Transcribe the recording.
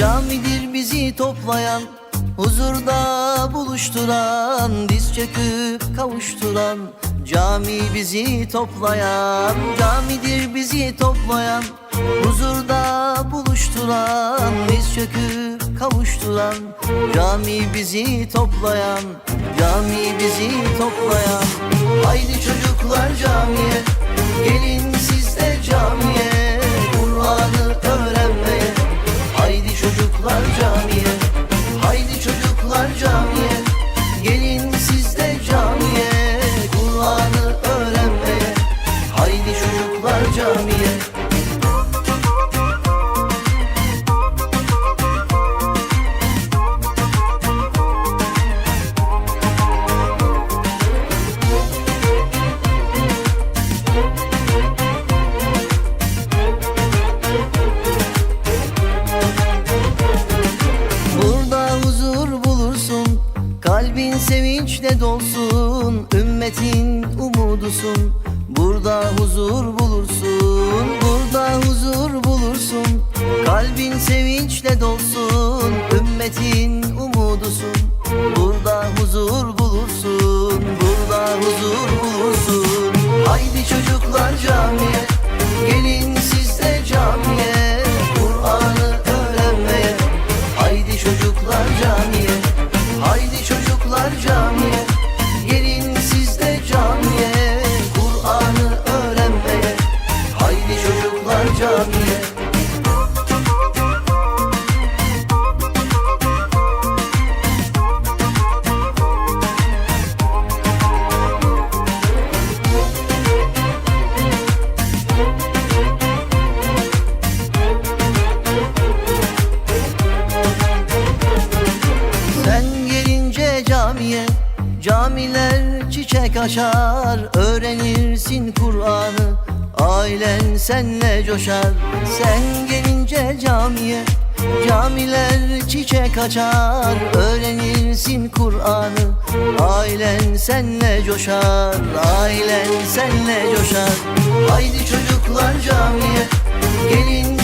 Camidir bizi toplayan Huzurda buluşturan Diz çöküp kavuşturan Cami bizi toplayan Camidir bizi toplayan Huzurda buluşturan Diz çöküp kavuşturan Cami bizi toplayan Cami bizi toplayan. Haydi çocuklar camiye Gelin sevinçle dolsun Ümmetin umudusun. Burada huzur bulursun Burada huzur bulursun. Kalbin sevinçle dolsun Ümmetin umudusun. Burada huzur bulursun Burada huzur bulursun. Haydi çocuklar camiye Camiler çiçek açar Öğrenirsin Kur'an'ı. Ailen senle coşar Sen gelince camiye. Camiler çiçek açar Öğrenirsin Kur'an'ı. Ailen senle coşar Ailen senle coşar. Haydi çocuklar camiye Gelin